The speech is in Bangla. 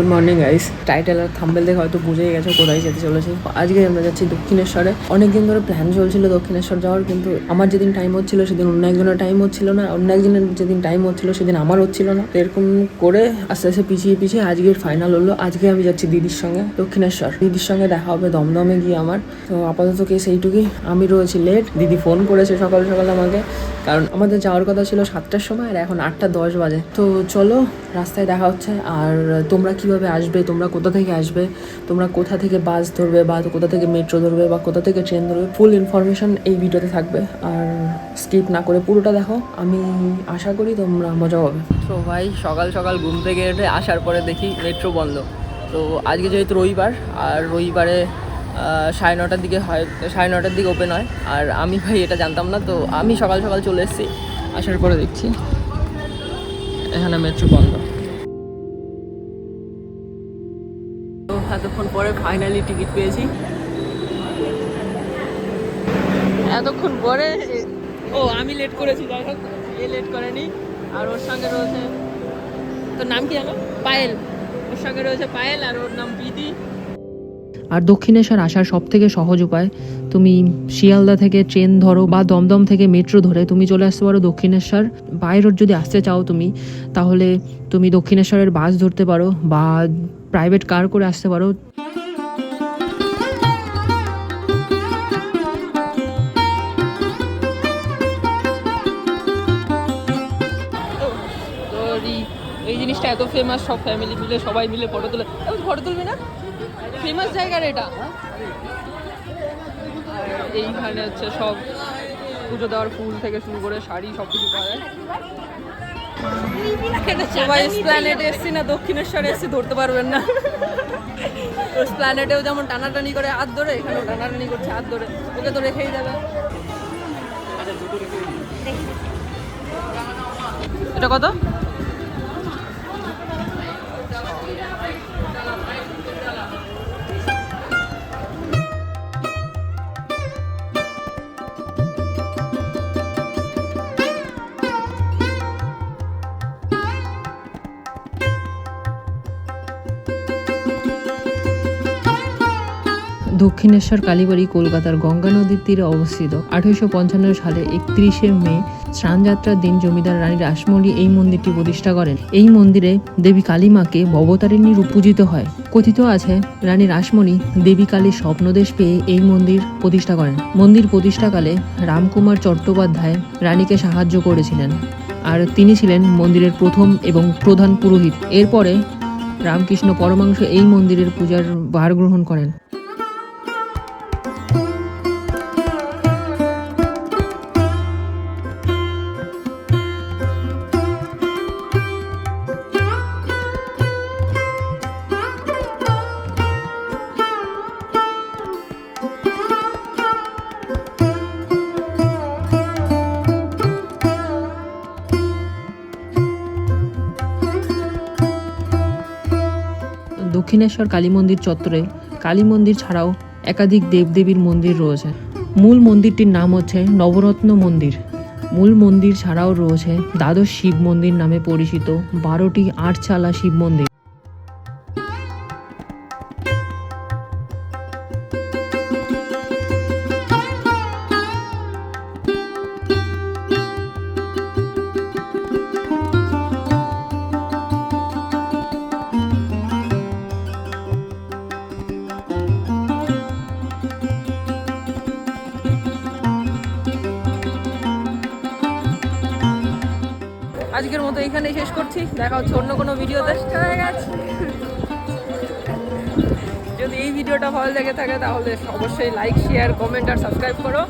Good morning guys. টাইটেল আর থাম্বেল দেখে হয়তো বুঝেই গেছো কোথায় যেতে চলেছে। আজকে আমরা যাচ্ছি দক্ষিণেশ্বরে। অনেকদিন ধরে প্ল্যান চলছিল দক্ষিণেশ্বর যাওয়ার, কিন্তু আমার যেদিন টাইম হচ্ছিল সেদিন অন্য একজনের টাইম হচ্ছিল না। অন্য একজনের যেদিন টাইম হচ্ছিল সেদিন আমার হচ্ছিল না। এরকম করে আস্তে আস্তে পিছিয়ে পিছিয়ে আজকের ফাইনাল হলো। আজকে আমি যাচ্ছি দিদির সঙ্গে দক্ষিণেশ্বর। দিদির সঙ্গে দেখা হবে দমদমে গিয়ে আমার। তো আপাতত কেস এইটুকুই। আমি রয়েছি লেট দিদি ফোন করেছে সকাল সকাল আমাকে। কারণ আমাদের যাওয়ার কথা ছিল সাতটার সময় আর এখন আটটা দশ বাজে। তো চলো, রাস্তায় দেখা হচ্ছে। আর তোমরা কীভাবে আসবে, তোমরা কোথা থেকে আসবে, তোমরা কোথা থেকে বাস ধরবে বা কোথা থেকে মেট্রো ধরবে বা কোথা থেকে ট্রেন ধরবে ফুল ইনফরমেশন এই ভিডিওতে থাকবে। আর স্কিপ না করে পুরোটা দেখো। আমি আশা করি তোমরা মজা হবে। তো ভাই, সকাল সকাল ঘুম থেকে উঠে আসার পরে দেখি মেট্রো বন্ধ। তো, আজকে যেহেতু রবিবার, আর রবিবারে সাড়ে নটার দিকে হয়, সাড়ে নটার দিকে ওপেন হয়। আর আমি, ভাই, এটা জানতাম না, তো আমি সকাল সকাল চলে এসেছি। আসার পরে দেখছি এখানে মেট্রো বন্ধ। এতক্ষণ পরে ফাইনালি টিকিট পেয়েছি। এতক্ষণ পরে ও, আমি লেট করেছি, যাই হোক, এ লেট করেনি। আর ওর সঙ্গে রয়েছে, তোর নাম কি জানো পায়েল। ওর সঙ্গে রয়েছে পায়েল আর ওর নাম প্রীতি। আর দক্ষিণেশ্বর আসার সব থেকে সহজ উপায়, তুমি শিয়ালদা থেকে ট্রেন ধরো বা দমদম থেকে মেট্রো ধরে তুমি চলে আসতে পারো দক্ষিণেশ্বর। বাই রোড যদি আসতে চাও তুমি, তাহলে তুমি দক্ষিণেশ্বরের বাস ধরতে পারো বা প্রাইভেট কার করে আসতে পারো। এই- জিনিসটা এত ফেমাস সব ফ্যামিলি মিলে, সবাই মিলে ফটো তুলে ফটো তুলবি না? ফেমাস জায়গা এটা? এইখানে হচ্ছে সব পুজো দেওয়ার ফুল থেকে শুরু করে শাড়ি সব কিছু পাওয়া যায়। সবাই স্প্ল্যানেটে এসছি না দক্ষিণেশ্বরে এসছি ধরতে পারবেন না। তো স্প্ল্যানেটেও যেমন টানাটানি করে হাত ধরে এখানেও টানাটানি করছে হাত ধরে। ওকে তো রেখেই যাবে এটা কত? দক্ষিণেশ্বর, কালীবাড়ি, কলকাতার গঙ্গা নদীর তীরে অবস্থিত। আঠেরোশো পঞ্চান্ন সালে একত্রিশে মে স্নানযাত্রার দিন জমিদার রানী রাসমণি এই মন্দিরটি প্রতিষ্ঠা করেন। এই মন্দিরে দেবী কালীমাকে ভবতারিণী রূপ পূজিত হয়। কথিত আছে, রানী রাসমণি দেবী কালীর স্বপ্নদেশ পেয়ে এই মন্দির প্রতিষ্ঠা করেন। মন্দির প্রতিষ্ঠাকালে রামকুমার চট্টোপাধ্যায় রানীকে সাহায্য করেছিলেন। আর তিনি ছিলেন মন্দিরের প্রথম এবং প্রধান পুরোহিত। এরপরে রামকৃষ্ণ পরমাংশ এই মন্দিরের পূজার ভার গ্রহণ করেন। দক্ষিণেশ্বর কালী মন্দির চত্বরে কালী মন্দির ছাড়াও একাধিক দেবদেবীর মন্দির রয়েছে। মূল মন্দিরটির নাম হচ্ছে নবরত্ন মন্দির। মূল মন্দির ছাড়াও রয়েছে দ্বাদশ শিব মন্দির নামে পরিচিত বারোটি আটচালা শিব মন্দির। আজকের মতো এখানেই শেষ করছি। দেখা হচ্ছে অন্য কোনো ভিডিওতে। যদি এই ভিডিওটা ভালো লেগে থাকে তাহলে অবশ্যই লাইক শেয়ার কমেন্ট আর সাবস্ক্রাইব করো।